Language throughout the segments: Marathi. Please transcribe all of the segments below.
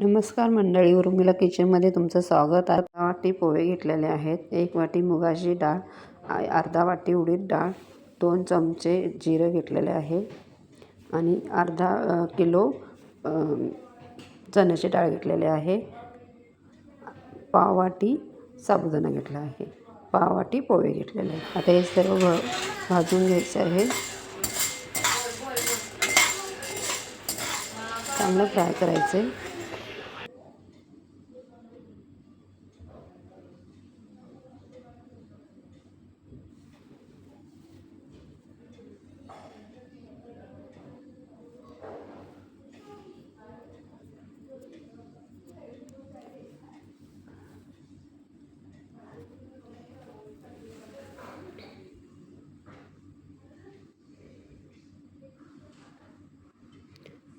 नमस्कार मंडळी उर्मिला किचनमध्ये तुमचं स्वागत आहे. अर्धा वाटी पोहे घेतलेले आहेत एक वाटी मुगाची डाळ अर्धा वाटी उडीद डाळ दोन चमचे जिरं घेतलेले आहे आणि अर्धा किलो चण्याची डाळ घेतलेली आहे. पाववाटी साबुदाणा घेतला आहे. पाववाटी पोहे घेतलेले आहे आता हे सर्व भ- भाजून घ्यायचे आहे. चांगलं फ्राय करायचं.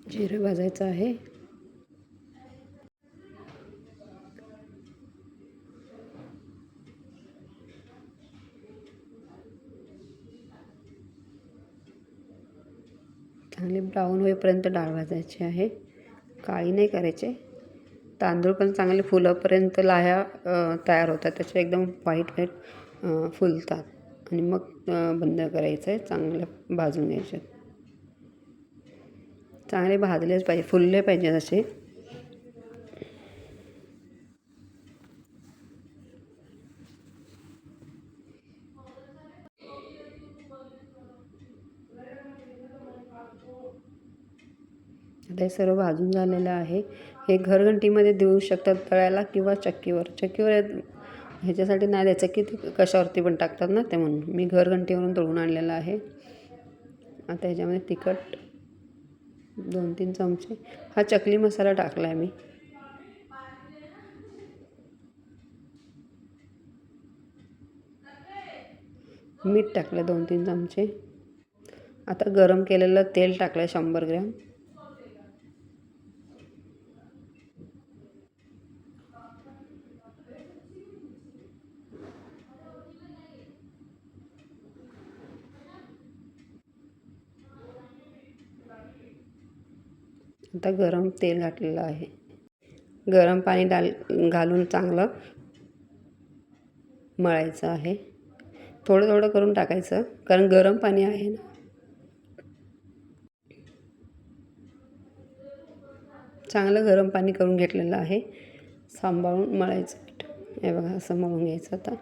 जिरं भाजायचं आहे. चांगले ब्राऊन होईपर्यंत डाळ भाजायची आहे. काळी नाही करायचे. तांदूळ पण चांगले फुलापर्यंत लाह्या तयार होतात. त्याचे एकदम व्हाईट व्हाईट फुलतात. आणि मग बंद करायचं आहे चांगलं भाजून घ्यायचे चांगले भाजलेच पाहिजे फुलले पाहिजे असे. आता हे सर्व भाजून झालेलं आहे. हे घरघंटीमध्ये देऊ शकतात तळ्याला किंवा चक्कीवर. चक्कीवर ह्याच्यासाठी नाही द्यायचं की ते कशावरती पण टाकतात ना ते म्हणून. मी घरघंटीवरून तळून आणलेलं आहे. आता ह्याच्यामध्ये तिखट दोन तीन चमचे. हा चकली मसाला टाकला आहे मी. मीठ टाकलं दोन तीन चमचे. आता गरम केलेलं तेल टाकलं आहे शंभर ग्रॅम. आता गरम तेल घातलेलं आहे. गरम पाणी डाल घालून चांगलं मळायचं आहे. थोडं थोडं करून टाकायचं कारण गरम पाणी आहे ना. चांगलं गरम पाणी करून घेतलेलं आहे. सांभाळून मळायचं पीठ हे बघा असं मळून घ्यायचं आता.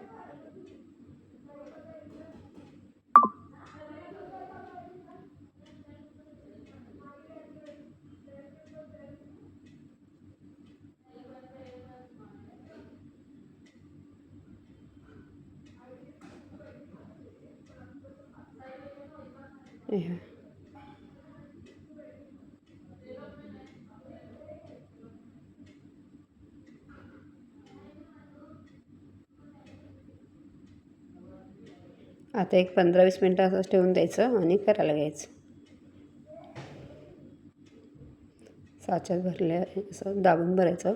आता एक पंधरा वीस मिनटं असंच ठेवून द्यायचं आणि करायला घ्यायचं. साच्यात भरल्या असं दाबून भरायचं.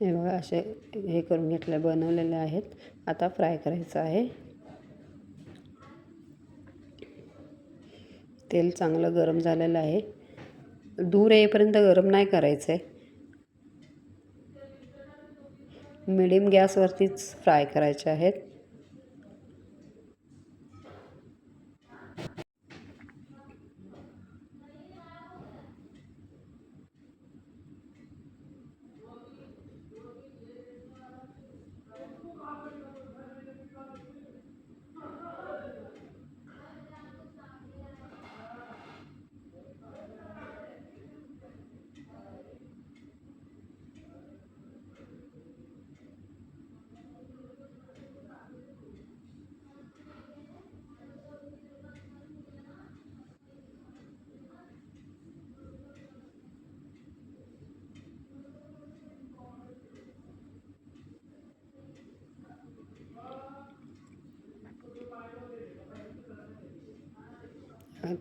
हे बघा असे हे करून घेतले बनवलेले आहेत. आता फ्राय करायचं आहे. तेल चांगलं गरम झालेलं आहे. दूर येईपर्यंत गरम नाही करायचं आहे मिडियम गॅसवरतीच फ्राय करायचे आहेत.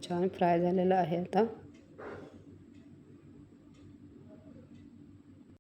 छान फ्राय झालेला आहे आता.